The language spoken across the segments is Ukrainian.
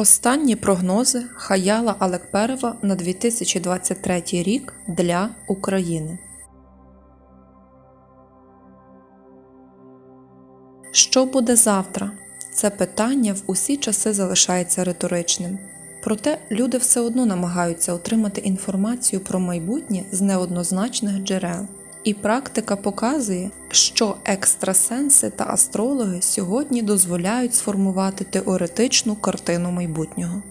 Останні прогнози Хаяла Алекперова на 2023 рік для України. Що буде завтра? Це питання в усі часи залишається риторичним. Проте люди все одно намагаються отримати інформацію про майбутнє з неоднозначних джерел. І практика показує, що екстрасенси та астрологи сьогодні дозволяють сформувати теоретичну картину майбутнього.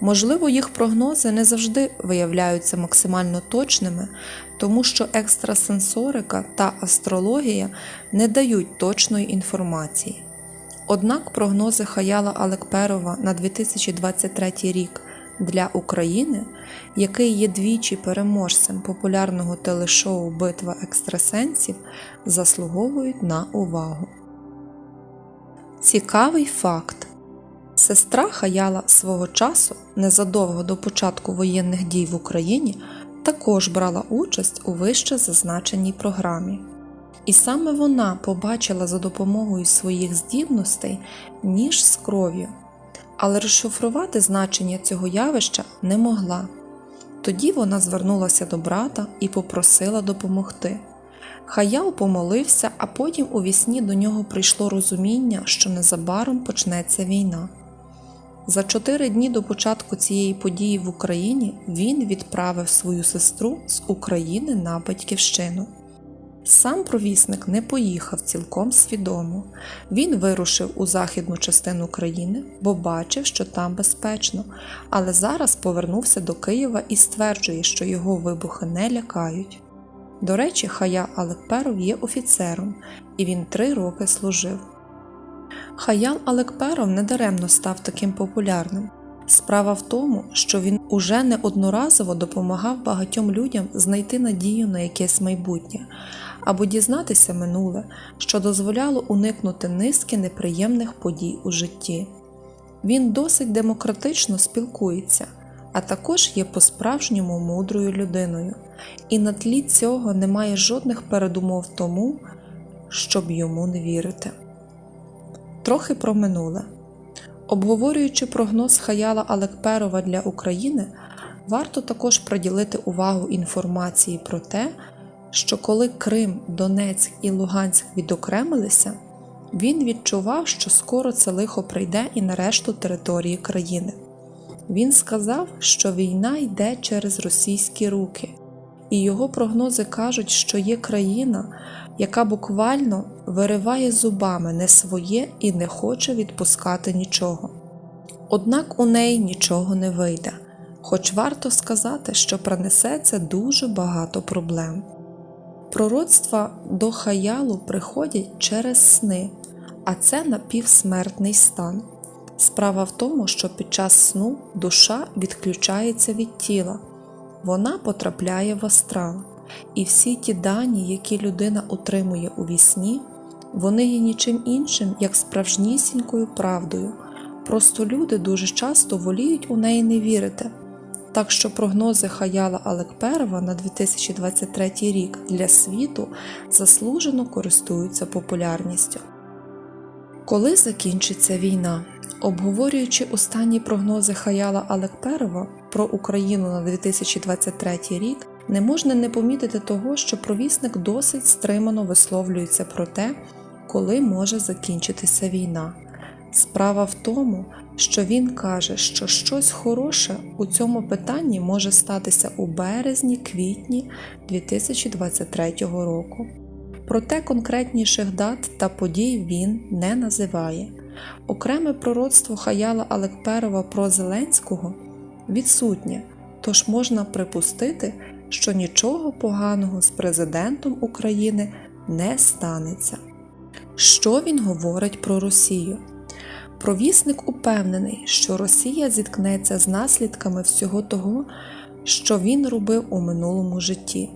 Можливо, їх прогнози не завжди виявляються максимально точними, тому що екстрасенсорика та астрологія не дають точної інформації. Однак прогнози Хаяла Алекперова на 2023 рік для України, який є двічі переможцем популярного телешоу Битва екстрасенсів, заслуговують на увагу. Цікавий факт. Сестра Хаяла свого часу, незадовго до початку воєнних дій в Україні, також брала участь у вище зазначеній програмі. І саме вона побачила за допомогою своїх здібностей ніж з кров'ю, але розшифрувати значення цього явища не могла. Тоді вона звернулася до брата і попросила допомогти. Хаял помолився, а потім у вісні до нього прийшло розуміння, що незабаром почнеться війна. За чотири дні до початку цієї події в Україні він відправив свою сестру з України на батьківщину. Сам провісник не поїхав цілком свідомо. Він вирушив у західну частину країни, бо бачив, що там безпечно, але зараз повернувся до Києва і стверджує, що його вибухи не лякають. До речі, Хая Алекперов є офіцером, і він три роки служив. Хаял Алекперов недаремно став таким популярним. Справа в тому, що він уже неодноразово допомагав багатьом людям знайти надію на якесь майбутнє або дізнатися минуле, що дозволяло уникнути низки неприємних подій у житті. Він досить демократично спілкується, а також є по-справжньому мудрою людиною, і на тлі цього немає жодних передумов тому, щоб йому не вірити. Трохи про минуле. Обговорюючи прогноз Хаяла Алекперова для України, варто також приділити увагу інформації про те, що коли Крим, Донецьк і Луганськ відокремилися, він відчував, що скоро це лихо прийде і на решту території країни. Він сказав, що війна йде через російські руки, і його прогнози кажуть, що є країна, яка буквально вириває зубами не своє і не хоче відпускати нічого. Однак у неї нічого не вийде, хоч варто сказати, що принесе це дуже багато проблем. Пророцтва до хаялу приходять через сни, а це напівсмертний стан. Справа в тому, що під час сну душа відключається від тіла, вона потрапляє в астрал, і всі ті дані, які людина отримує у вісні, вони є нічим іншим, як справжнісінькою правдою. Просто люди дуже часто воліють у неї не вірити. Так що прогнози Хаяла Алекперова на 2023 рік для світу заслужено користуються популярністю. Коли закінчиться війна? Обговорюючи останні прогнози Хаяла Алекперова про Україну на 2023 рік, не можна не помітити того, що провісник досить стримано висловлюється про те, коли може закінчитися війна. Справа в тому, що він каже, що щось хороше у цьому питанні може статися у березні-квітні 2023 року. Проте конкретніших дат та подій він не називає. Окреме пророцтво Хаяла Алекперова про Зеленського відсутнє, тож можна припустити, що нічого поганого з президентом України не станеться. Що він говорить про Росію? Провісник упевнений, що Росія зіткнеться з наслідками всього того, що він робив у минулому житті.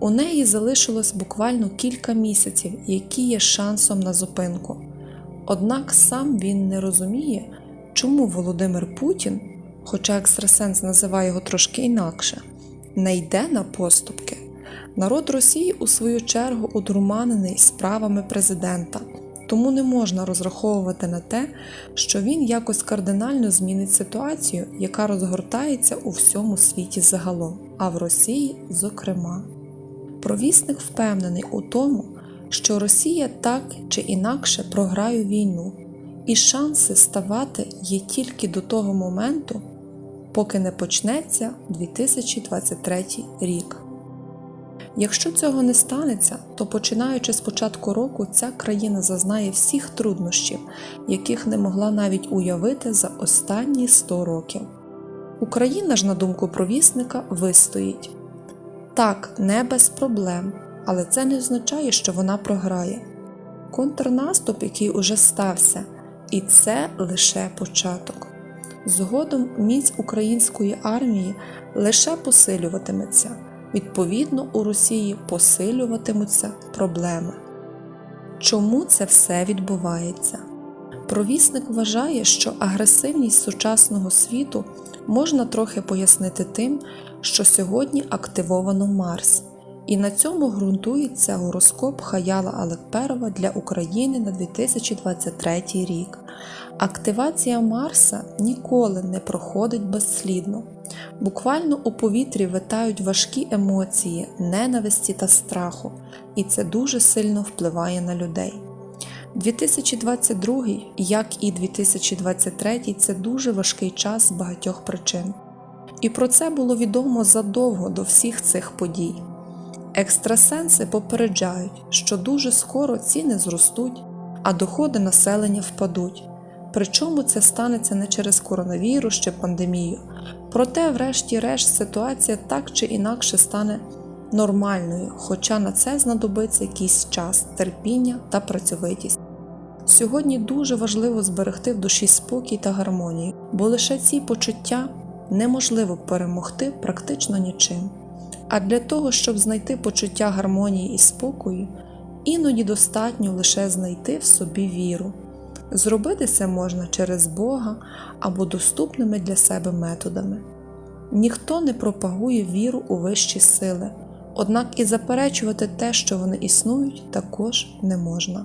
У неї залишилось буквально кілька місяців, які є шансом на зупинку. Однак сам він не розуміє, чому Володимир Путін, хоча екстрасенс називає його трошки інакше, не йде на поступки. Народ Росії, у свою чергу, одурманений справами президента тому не можна розраховувати на те, що він якось кардинально змінить ситуацію, яка розгортається у всьому світі загалом, а в Росії зокрема. Провісник впевнений у тому, що Росія так чи інакше програє війну, і шанси ставати є тільки до того моменту, поки не почнеться 2023 рік. Якщо цього не станеться, то починаючи з початку року ця країна зазнає всіх труднощів, яких не могла навіть уявити за останні 100 років. Україна ж, на думку провісника, вистоїть. Так, не без проблем, але це не означає, що вона програє. Контрнаступ, який уже стався, і це лише початок. Згодом міць української армії лише посилюватиметься. Відповідно, у Росії посилюватимуться проблеми. Чому це все відбувається? Провісник вважає, що агресивність сучасного світу можна трохи пояснити тим, що сьогодні активовано Марс, і на цьому ґрунтується гороскоп Хаяла Алекперова для України на 2023 рік. Активація Марса ніколи не проходить безслідно. Буквально у повітрі витають важкі емоції, ненависті та страху, і це дуже сильно впливає на людей. 2022, як і 2023, це дуже важкий час з багатьох причин. І про це було відомо задовго до всіх цих подій. Екстрасенси попереджають, що дуже скоро ціни зростуть, а доходи населення впадуть. Причому це станеться не через коронавірус чи пандемію. Проте, врешті-решт, ситуація так чи інакше стане нормальною, хоча на це знадобиться якийсь час, терпіння та працьовитість. Сьогодні дуже важливо зберегти в душі спокій та гармонію, бо лише ці почуття неможливо перемогти практично нічим. А для того, щоб знайти почуття гармонії і спокою, іноді достатньо лише знайти в собі віру. Зробити це можна через Бога або доступними для себе методами. Ніхто не пропагує віру у вищі сили, однак і заперечувати те, що вони існують, також не можна.